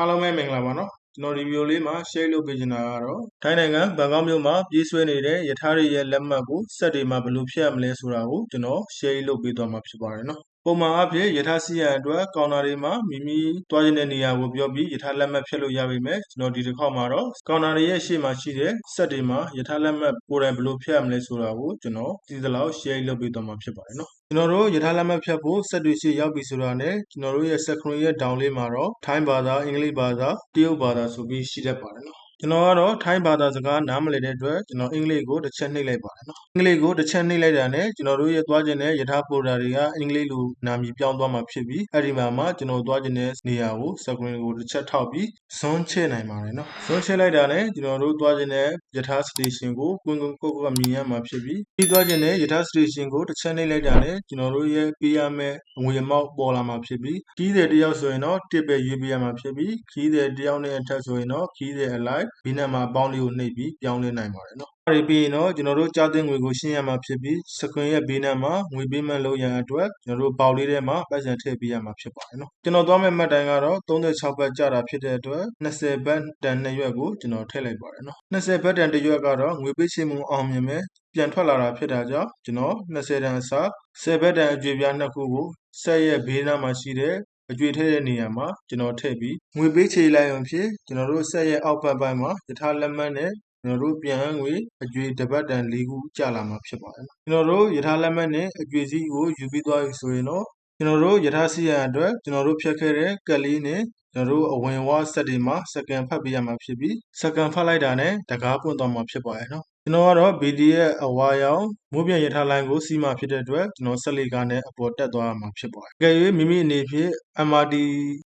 အားလုံးပဲမင်္ဂလာပါနော်ကျွန်တော်ဒီဗီဒီယိုလေးမှာ share လုပ်ပေးချင်တာကတော့ထိုင်းနိုင်ငံဘန်ကောက်မြို့မှာပြေးဆွဲနေတဲ့ယထာတွေရဲ့လက်မှတ်ကိုစက်တွေမှာဘယ်လိုဖြတ်ရမလဲဆိုတာကိုကျွန်တော် share လုပ်ပေးသွားမှာဖြစ်ပါတယ်နော် ပုံမှန်အဖြစ်ယထာစီရန်အတွက်ကောင်တာတွေမှာမိမိတွားကျင်တဲ့နေရာကိုပြောပြီးယထာလက်မှတ်ဖြတ်လို့ရပါမယ်ကျွန်တော်ဒီတစ်ခေါက်မှာတော့ကောင်တာတွေရဲ့ရှေ့မှာရှိတဲ့စက်တွေမှာယထာလက်မှတ်ကိုယ်တိုင်ဘယ်လိုဖြတ်ရမလဲဆိုတာကိုကျွန်တော်ဒီသလောက် share လုပ်ပေးသွားမှာဖြစ်ပါတယ်နော်ကျွန်တော်တို့ယထာလက်မှတ်ဖြတ်ဖို့စက်တွေရှိရောက်ပြီဆိုတာနဲ့ကျွန်တော်တို့ရဲ့ screen ရဲ့ down လေးမှာတော့ထိုင်းဘာသာအင်္ဂလိပ်ဘာသာ တရုတ်ဘာသာဆိုပြီးရှိတတ်ပါတယ်နော် ကျွန်တော်ကတော့ထိုင်းဘာသာစကားနားမလည်တဲ့အတွက်ကျွန်တော်အင်္ဂလိပ်ကိုတစ်ချက်နှိပ်လိုက်ပါတယ်နော်အင်္ဂလိပ်ကိုတစ်ချက်နှိပ်လိုက်တာနဲ့ကျွန်တော်တို့ရဲ့သွားခြင်းတဲ့ယထာပိုဒါတွေကအင်္ဂလိပ်လိုနာမည်ပြောင်းသွားမှာဖြစ်ပြီးအဲ့ဒီမှာမှကျွန်တော်သွားခြင်းတဲ့နေရာကို screen ကိုတစ်ချက်ထောက်ပြီးဇွန်းချဲ့နိုင်ပါတယ်နော်ဇွန်းချဲ့လိုက်တာနဲ့ကျွန်တော်တို့သွားခြင်းတဲ့ယထာ station ကိုကွန်းကွန်းကုတ်ကုတ်မြင်ရမှာဖြစ်ပြီးပြီးသွားခြင်းတဲ့ယထာ station ကိုတစ်ချက်နှိပ်လိုက်တာနဲ့ကျွန်တော်တို့ရဲ့ပေးရမယ့်ငွေအမောက်ပေါ်လာမှာဖြစ်ပြီးကြီးတဲ့တယောက်ဆိုရင်တော့တစ်ပဲရွေးပေးရမှာဖြစ်ပြီးကြီးတဲ့တယောက်နဲ့အထက်ဆိုရင်တော့ကြီးတဲ့အလိုက်ဒီနံမှာပေါင်းလေးကိုနှိပ်ပြီးပြောင်းလဲနိုင်ပါတယ်နော်။အဲဒီပြီးရင်တော့ကျွန်တော်တို့ကြားတဲ့ငွေကိုရှင်းရမှာဖြစ်ပြီးစကွန်ရဲ့ဘေးနားမှာငွေပေးမှလုပ်ရန်အတွက်ကျွန်တော်တို့ပေါက်လေးထဲမှာပိုက်ဆံထည့်ပေးရမှာဖြစ်ပါတယ်နော်။ကျွန်တော်သွားမဲ့မှတ်တိုင်ကတော့36ဘတ်ကျတာဖြစ်တဲ့အတွက်20ဘတ်တန်2ရွက်ကိုကျွန်တော်ထည့်လိုက်ပါတယ်နော်။20ဘတ်တန်1ရွက်ကတော့ငွေပေးချေမှုအောင်မြင်မဲ့ပြန်ထွက်လာတာဖြစ်တာကြောင့်ကျွန်တော်20တန်အစား10ဘတ်တန်အကျွေပြားနှစ်ခုကိုဆက်ရဲ့ဘေးနားမှာရှိတဲ့ အကျွေထည့်တဲ့နေရာမှာကျွန်တော်ထည့်ပြီးငွေပေးချေလိုက်အောင်ဖြစ်ကျွန်တော်တို့ဆက်ရဲ့အောက်ဘက်ပိုင်းမှာယထာလက်မှတ်နဲ့ကျွန်တော်တို့ပြန်ငွေအကျွေတပတ်တန်၄ခုကျလာမှာဖြစ်ပါတယ်နော်ကျွန်တော်တို့ယထာလက်မှတ်နဲ့အကျွေစည်းကိုယူပြီးသွားပြီဆိုရင်တော့ကျွန်တော်တို့ယထာစီရန်အတွက်ကျွန်တော်တို့ဖြတ်ခဲ့တဲ့ကက်လေးနဲ့ ကျွန်တော်တို့အဝင်ဝါစက်တွေမှာစကန်ဖတ်ပေးရမှာဖြစ်ပြီးစကန်ဖတ်လိုက်တာနဲ့တကားပွင့်သွားမှာဖြစ်ပါတယ်နော်ကျွန်တော်ကတော့ BDF အဝါရောင်မိုးပြန်ရထားလိုင်းကိုစီးမှဖြစ်တဲ့အတွက်ကျွန်တော်ဆက်လေးကားနဲ့အပေါ်တက်သွားမှာဖြစ်ပါတယ်။ကြည့်၍မိမိအနေဖြင့် MRT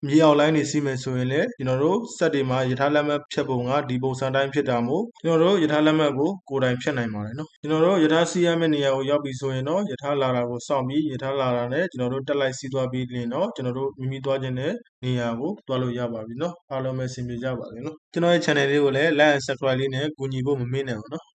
မြေအောက်လိုင်းတွေစီးမယ်ဆိုရင်လည်းကျွန်တော်တို့စက်တွေမှာရထားလက်မှတ်ဖြတ်ပုံကဒီပုံစံတိုင်းဖြစ်တာမို့ကျွန်တော်တို့ရထားလက်မှတ်ကိုကိုယ်တိုင်ဖြတ်နိုင်ပါတယ်နော်။ကျွန်တော်တို့ရထားစီးရမယ့်နေရာကိုရောက်ပြီဆိုရင်တော့ရထားလာတာကိုစောင့်ပြီးရထားလာတာနဲ့ကျွန်တော်တို့တက်လိုက်စီးသွားပြီးရင်တော့ကျွန်တော်တို့မိမိသွားခြင်းနဲ့ နေရာကိုသွားလို့ရပါပြီနော်။အားလုံးပဲအဆင်ပြေကြပါစေနော်။ကျွန်တော်ရဲ့ channel လေးကိုလည်း like and subscribe လေးနဲ့ကူညီဖို့မမေ့နဲ့ဘူးနော်။